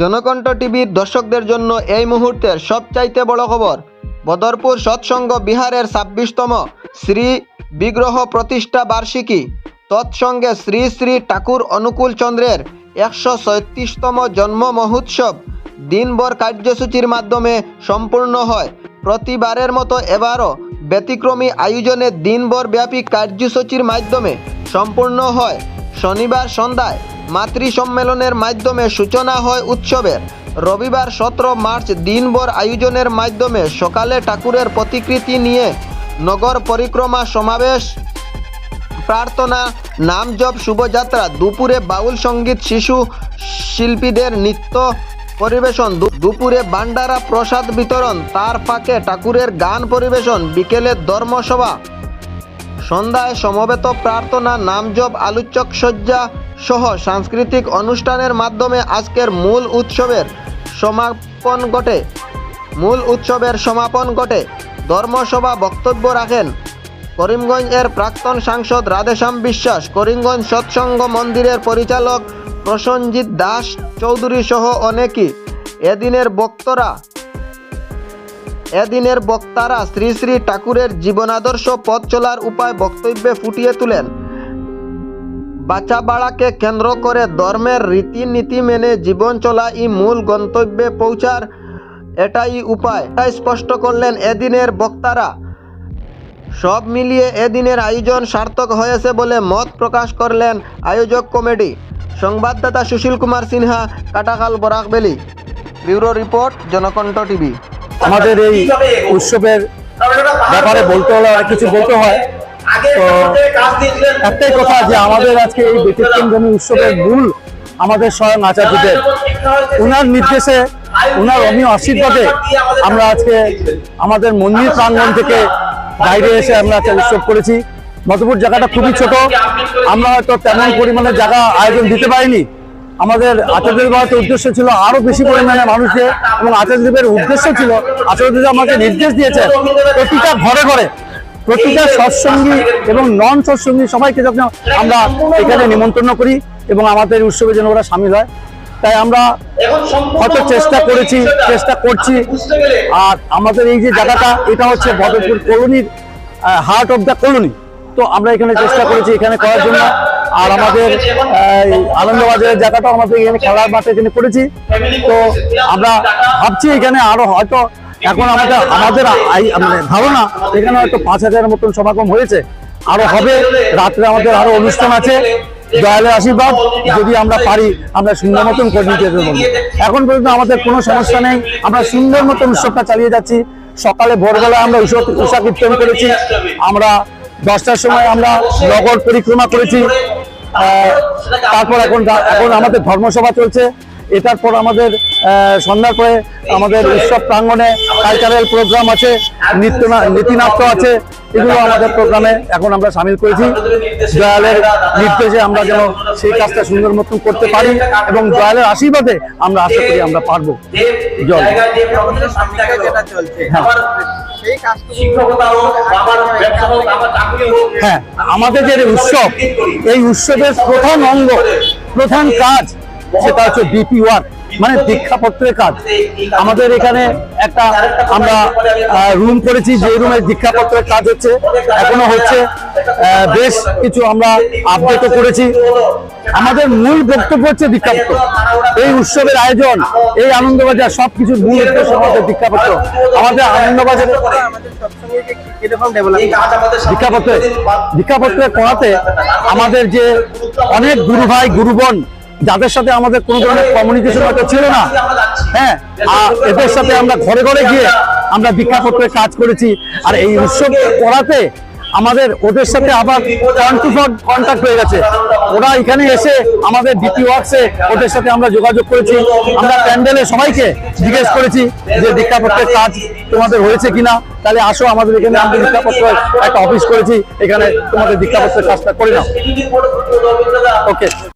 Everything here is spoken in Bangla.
জনকণ্ঠ টিভির দর্শকদের জন্য এই মুহূর্তের সবচাইতে বড় খবর, বদরপুর সৎসঙ্গ বিহারের ছাব্বিশতম শ্রী বিগ্রহ প্রতিষ্ঠা বার্ষিকী। তৎসঙ্গে শ্রী শ্রী ঠাকুর অনুকূল চন্দ্রের একশো ছয়ত্রিশতম জন্ম মহোৎসব দিনভর কার্যসূচির মাধ্যমে সম্পূর্ণ হয়। প্রতিবারের মতো এবারও ব্যতিক্রমী আয়োজনে দিনভর ব্যাপী কার্যসূচির মাধ্যমে সম্পূর্ণ হয়। শনিবার সন্ধ্যায় মাতৃ সম্মেলনের মাধ্যমে সূচনা হয় উৎসবের। রবিবার সতেরো মার্চ দিনভর আয়োজনের মাধ্যমে সকালে ঠাকুরের প্রতিকৃতি নিয়ে নগর পরিক্রমা সমাবেশ, প্রার্থনা নাম জপ শুভযাত্রা, দুপুরে বাউল সংগীত, শিশু শিল্পীদের নৃত্য পরিবেশন দুপুরে বান্ডারা প্রসাদ বিতরণ, তার ফাঁকে ঠাকুরের গান পরিবেশন, বিকেলে ধর্মসভা, সন্ধ্যায় সমবেত প্রার্থনা, নামজপ, আলোচক সজ্জা সহ সাংস্কৃতিক অনুষ্ঠানের মাধ্যমে আজকের মূল উৎসবের সমাপন ঘটে। মূল উৎসবের সমাপন ঘটে। ধর্মসভা বক্তব্য রাখেন করিমগঞ্জের প্রাক্তন সাংসদ রাধেশ্যাম বিশ্বাস, করিমগঞ্জ সৎসঙ্গ মন্দিরের পরিচালক প্রসঞ্জিৎ দাস চৌধুরী সহ অনেকেই এদিনের বক্তরা। এদিনের বক্তারা শ্রী শ্রী ঠাকুরের জীবনাদর্শ পথ চলার উপায় বক্তব্যে ফুটিয়ে তুলেন। বাচ্চাবাড়াকে কেন্দ্র করে ধর্মের রীতিনীতি মেনে জীবন চলা ই মূল গন্তব্যে পৌঁছার এটাই উপায়। এটাই স্পষ্ট করলেন এদিনের বক্তারা। সব মিলিয়ে এদিনের আয়োজন সার্থক হয়েছে বলে মত প্রকাশ করলেন আয়োজক কমিটি। সংবাদদাতা Sushil Kumar Sinha, Katakhal, Barakbeli. Bureau report, Janakantha TV. আমাদের এই উৎসবের ব্যাপারে বলতে হলে অনেক কিছু বলতে হয়। একটাই কথা যে আমাদের আজকে এই ব্যতিক্রমধর্মী উৎসবের মূল আমাদের স্বয়ং আচার্যদের উনার নির্দেশে উনার অমীয় আশীর্বাদে আমরা আজকে আমাদের মন্দির প্রাঙ্গণ থেকে বাইরে এসে আমরা একটা উৎসব করেছি। মধুপুর জায়গাটা খুবই ছোট। আমরা হয়তো তেমন পরিমাণে জায়গা আয়োজন দিতে পারিনি। আমাদের আচার্যদেব হয়তো উদ্দেশ্য ছিল আরও বেশি পরিমাণে মানুষকে এবং আচার্যদেবের উদ্দেশ্য ছিল আচার্যদেব আমাকে নির্দেশ দিয়েছে প্রতিটা ঘরে ঘরে প্রতিটা সৎসঙ্গী এবং নন সৎসঙ্গী সবাইকে যখন আমরা এখানে নিমন্ত্রণ করি এবং আমাদের উৎসবে যেন ওরা সামিল হয় তাই আমরা হয়তো চেষ্টা করেছি চেষ্টা করছি। আর আমাদের এই যে জায়গাটা এটা হচ্ছে বদরপুর কলোনির হার্ট অফ দ্য কলোনি তো আমরা এখানে চেষ্টা করেছি এখানে করার জন্য। আর আমাদের এই আনন্দবাজারের জায়গাটা আমাদের এখানে খেলার মাঠে এখানে করেছি। তো আমরা ভাবছি এখানে আরও হয়তো এখন আমাদের আমাদের মানে ধারণা, এখানে হয়তো পাঁচ হাজারের মতন সমাগম হয়েছে। আরও হবে। রাত্রে আমাদের আরও অনুষ্ঠান আছে। দয়ালের আশীর্বাদ। যদি আমরা পারি, আমরা সুন্দর মতন করে এখন পর্যন্ত আমাদের কোনো সমস্যা নেই। আমরা সুন্দর মতন উৎসবটা চালিয়ে যাচ্ছি। সকালে ভোরবেলায় আমরা উৎসব উষা কীর্তন করেছি। আমরা দশটার সময় আমরা নগর পরিক্রমা করেছি। তারপর এখন এখন আমাদের ধর্মসভা চলছে। এটার পর আমাদের সন্ধ্যার পরে আমাদের উৎসব প্রাঙ্গণে কালচারাল প্রোগ্রাম আছে, নৃত্য নীতিনাট্য আছে, এগুলো আমাদের প্রোগ্রামে এখন আমরা সামিল করেছি দয়ালের নির্দেশে আমরা যেন সেই কাজটা সুন্দর মতন করতে পারি এবং দয়ালের আশীর্বাদে আমরা আশা করি আমরা পারব জল। হ্যাঁ। হ্যাঁ আমাদের যে উৎসব, এই উৎসবের প্রধান অঙ্গ, প্রধান কাজ সেটা হচ্ছে বিপি ওয়ার্ক মানে দীক্ষাপত্রের কাজ। আমাদের এখানে একটা আমরা রুম করেছি, যে রুমে দীক্ষাপত্রের কাজ হচ্ছে। এখনও হচ্ছে বেশ কিছু আমরা আপডেটও করেছি। আমাদের মূল বক্তব্য হচ্ছে দীক্ষাপত্র। এই উৎসবের আয়োজন, এই আনন্দবাজার, সবকিছুর মূল উদ্দেশ্য আমাদের দীক্ষাপত্র। আমাদের আনন্দবাজার দীক্ষাপত্রে দীক্ষাপত্রে পড়াতে আমাদের যে অনেক গুরু ভাই গুরু বোন যাদের সাথে আমাদের কোনো ধরনের কমিউনিকেশন হয়তো ছিল না হ্যাঁ আর এদের সাথে আমরা ঘরে ঘরে গিয়ে আমরা দীক্ষাপত্রের কাজ করেছি। আর এই উৎসব পড়াতে আমাদের ওদের সাথে আবার কন্ট্যাক্ট হয়ে গেছে। ওরা এখানে এসে আমাদের ডিপি ওয়ার্কসে ওদের সাথে আমরা যোগাযোগ করেছি। আমরা প্যান্ডেলে সবাইকে জিজ্ঞেস করেছি যে দীক্ষাপত্রের কাজ তোমাদের হয়েছে কিনা? তাহলে আসো আমাদের এখানে আমরা দীক্ষাপত্র একটা অফিস করেছি। এখানে তোমাদের দীক্ষাপত্রের কাজটা করে নাও। ওকে